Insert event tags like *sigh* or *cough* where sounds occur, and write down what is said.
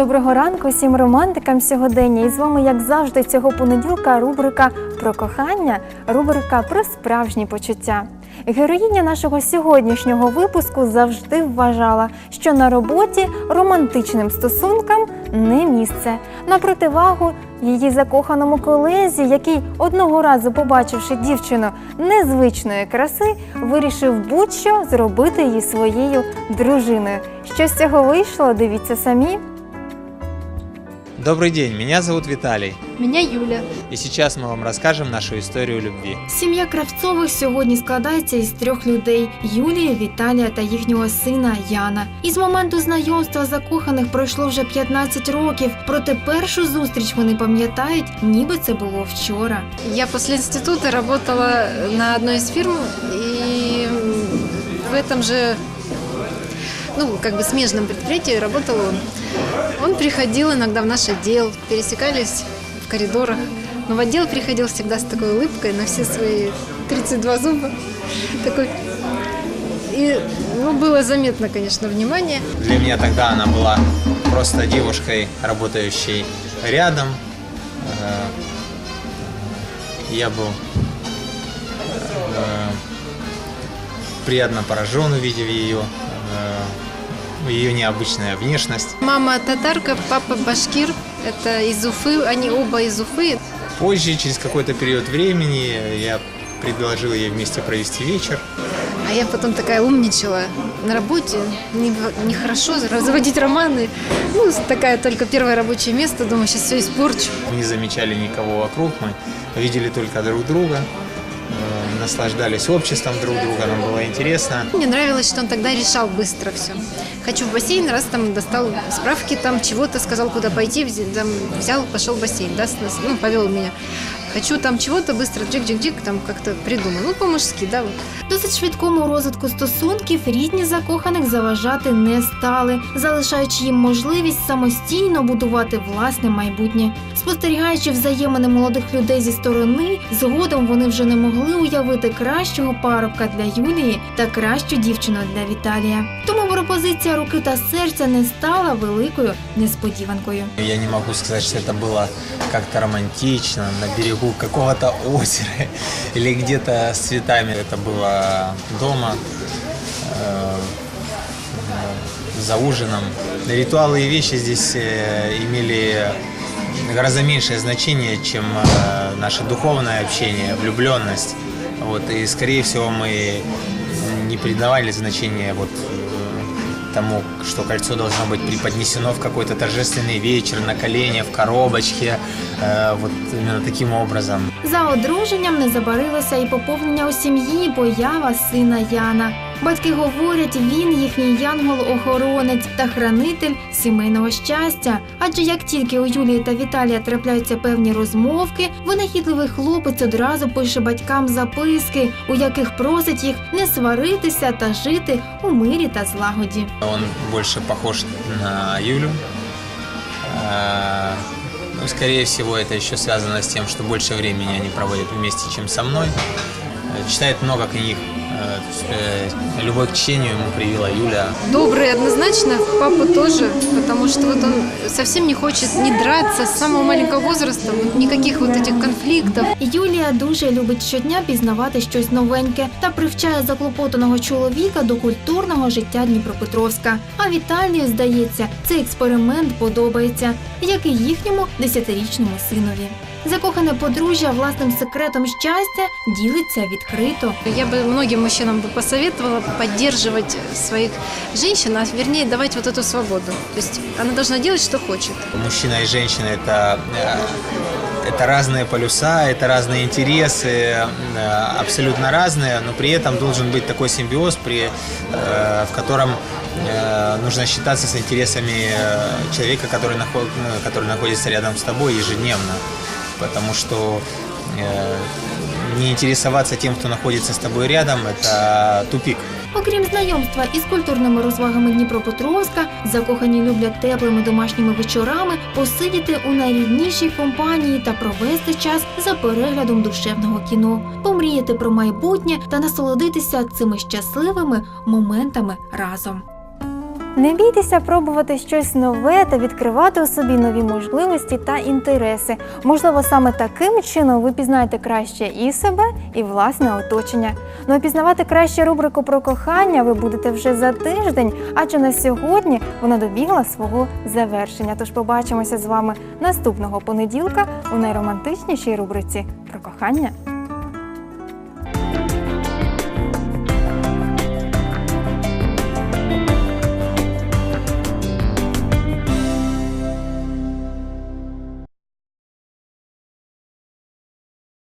Доброго ранку всім романтикам сьогодення. І з вами, як завжди, цього понеділка рубрика про кохання, рубрика про справжні почуття. Героїня нашого сьогоднішнього випуску завжди вважала, що на роботі романтичним стосункам не місце. На противагу її закоханому колезі, який одного разу, побачивши дівчину незвичної краси, вирішив будь-що зробити її своєю дружиною. Що з цього вийшло, дивіться самі. Добрый день, меня зовут Виталий, Меня Юля. и сейчас мы вам расскажем нашу историю любви. Сім'я Кравцових сьогодні складається із трьох людей: Юлія, Віталія та їхнього сина Яна. І з моменту знайомства закоханих пройшло вже 15 років. Проте першу зустріч вони пам'ятають, ніби це було вчора. Я после института работала на одной из фирм, и в этом же, ну, как бы смежном предприятии работал он. Приходил иногда в наш отдел, пересекались в коридорах. Но в отдел приходил всегда с такой улыбкой на все свои 32 зуба. Такой. И ну, было заметно, конечно, внимание. Для меня тогда она была просто девушкой, работающей рядом. Э, Я был э, приятно поражен, увидев ее, ее необычная внешность. Мама татарка, папа башкир. Это из Уфы, они оба из Уфы. Позже, через какой-то период времени, я предложил ей вместе провести вечер. А я потом такая умничала на работе. Не- Нехорошо заводить романы. Ну, такая только первое рабочее место. Думаю, сейчас все испорчу. не замечали никого вокруг, мы видели только друг друга, наслаждались обществом друг друга, нам было интересно. Мне нравилось, что он тогда решал быстро все. Хочу в бассейн, раз там достал справки, там чего-то сказал, куда пойти, взял, пошел в бассейн, да, ну, повел меня. Хочу там чего-то быстро, джик-джик-джик, там как-то придумал. Ну, по-мужски, да. Досить швидкому розвитку стосунків рідні закоханих заважати не стали, залишаючи їм можливість самостійно будувати власне майбутнє. Спостерігаючи взаємини молодих людей зі сторони, згодом вони вже не могли уявити кращого парубка для Юлії та кращу дівчину для Віталія. Тому пропозиція руки та серця не стала великою несподіванкою. Я не могу сказать, что это было как-то романтично, на берегу какого-то озера *laughs* или где-то с цветами. Это было дома, э, э, за ужином. Ритуалы и вещи здесь э, имели гораздо меньшее значение, чем э, наше духовное общение, влюбленность. Вот, и, скорее всего, мы не придавали значения вот, э, тому, что кольцо должно быть преподнесено в какой-то торжественный вечер, на колене, в коробочке, э, вот именно таким образом. За одруженням не забарилося і поповнення у сім'ї поява сина Яна. Батьки говорять, він їхній янгол-охоронець та хранитель сімейного щастя. Адже як тільки у Юлії та Віталія трапляються певні розмовки, винахідливий хлопець одразу пише батькам записки, у яких просить їх не сваритися та жити у мирі та злагоді. Он больше похож на Юлю. Э, Ну, скорее всего, это еще связано с тем, что больше времени они проводят вместе, чем со мной. Э, Читает много книг. Э, то есть, э, Любовь к чтению ему привила Юля. Добрый однозначно, папа тоже, потому что вот он совсем не хочет не драться с самого маленького возраста, вот никаких вот этих конфликтов. Юлія дуже любить щодня пізнавати щось новеньке та привчає заклопотаного чоловіка до культурного життя Дніпропетровська. А Віталію, здається, цей експеримент подобається, як і їхньому десятирічному синові. Закохане подружжя власним секретом щастя ділиться відкрито. Я бы многим мужчинам бы посоветовала поддерживать своих женщин, а вернее давать вот эту свободу. То есть она должна делать, что хочет. Мужчина и женщина это, э, это разные полюса, это разные интересы, э, абсолютно разные, но при этом должен быть такой симбиоз, при, э, в котором э, нужно считаться с интересами человека, который, наход- который находится рядом с тобой ежедневно. Потому что э, не интересоваться тем, кто находится с тобой рядом, это тупик. Окрім знайомства із культурними розвагами Дніпропетровська, закохані люблять теплими домашніми вечорами посидіти у найріднішій компанії та провести час за переглядом душевного кіно, помріяти про майбутнє та насолодитися цими щасливими моментами разом. Не бійтеся пробувати щось нове та відкривати у собі нові можливості та інтереси. Можливо, саме таким чином ви пізнаєте краще і себе, і власне оточення. Ну а пізнавати краще рубрику про кохання ви будете вже за тиждень, адже на сьогодні вона добігла свого завершення. Тож побачимося з вами наступного понеділка у найромантичнішій рубриці про кохання.